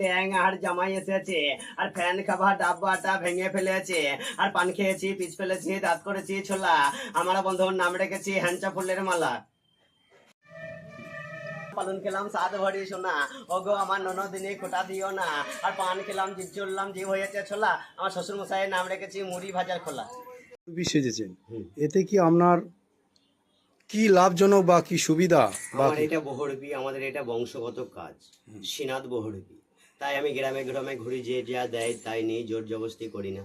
ড্যাং আর জামাই এসেছে। আর ফ্যান খাবার ডাব্বাটা ভেঙে ফেলেছে। আর পান খেয়েছি পিচ ফেলেছি দাঁত করেছি ছোলা। আমরা বন্ধুর নাম রেখেছি হ্যাঞ্চা ফুলের মালা। পালন খেলাম সাত ভরি সোনা। ওগো আমার ননদিনী কোটা দিও না। আর পান খেলাম জিভ চললাম জিভ হয়েছে ছোলা। আমার শ্বশুর মশাইয়ের নাম রেখেছি মুড়ি ভাজার খোলা। সেজেছেন এতে কি আপনার কি লাভজনক বা কি সুবিধা বা এটা বহরবি আমাদের এটা বংশগত কাজ। সিনাদ বহরবি। তাই আমি গ্রামে গ্রামে ঘুরি যে যা দেয় তাই নিয়ে জোর জবস্তি করি না।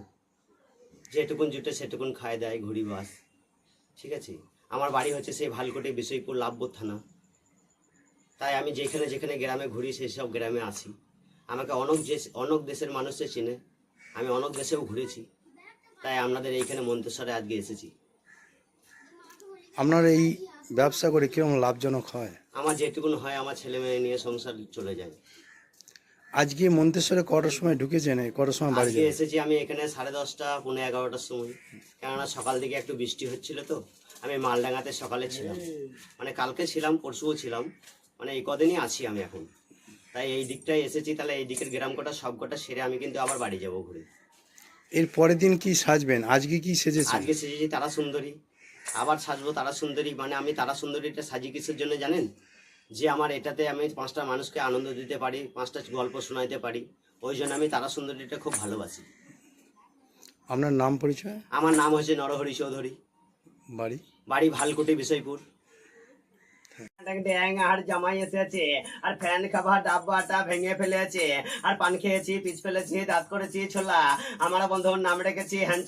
যেটুকুন জুটে সেটুকুন খায় দেয় ঘুরি বাস। ঠিক আছে? আমার বাড়ি হচ্ছে সেই ভালকোটে বিশইপুর লাভবোধ থানা। তাই আমি যেখানে যেখানে গ্রামে ঘুরি সেই সব গ্রামে আসি আমাকে অনেক দেশ অনেক দেশের মানুষে চিনে। আমি অনেক দেশেও ঘুরেছি। তাই আপনাদের এইখানে মন্তেশ্বরে আজকে এসেছি। আপনার এই ব্যবসা করে কীরকম লাভজনক হয়? আমার যেটুকুন হয় আমার ছেলে মেয়ে নিয়ে সংসার চলে যায়। আজকে মন্তেশ্বরে কটার সময় ঢুকেছেন? কটার সময় বাড়ি আজকে এসেছি আমি এখানে সাড়ে দশটা পনেরো এগারোটার সময়। কেননা সকাল দিকে একটু বৃষ্টি হচ্ছিল তো আমি মালডাঙ্গাতে সকালে ছিলাম। মানে কালকে ছিলাম পরশুও ছিলাম। মানে এই কদিনই আছি আমি এখন। তাই এই দিকটায় এসেছি তাহলে এই দিকের গ্রাম কটা সব কটা সেরে আমি কিন্তু আবার বাড়ি যাব ঘুরে। এর পরের দিন কি সাজবেন? আজকে কি সেজেছেন? আজকে সেজেছি তারা সুন্দরী আবার সাজবো তারা সুন্দরী মানে আমি তারা সুন্দরীটা সাজি কিসের জন্য জানেন? যে আমার এটাতে আমি পাঁচটা মানুষকে আনন্দ দিতে পারি পাঁচটা গল্প শোনাইতে পারি ওই জন্য আমি তারা সুন্দরীটা খুব ভালোবাসি। আপনার নাম পরিচয়? আমার নাম হচ্ছে নরহরি চৌধুরী। বাড়ি? বাড়ি ভালকুটি বিষয়পুর। ড্যাং আর জামাই এসেছে আর ফ্যান খাবার ডাব্বাটা ভেঙে ফেলেছে আর পান খেয়েছি পিচ ফেলেছি দাঁত করেছি ছোলা। আমরা বন্ধুর নাম রেখেছি হ্যাঞ্চা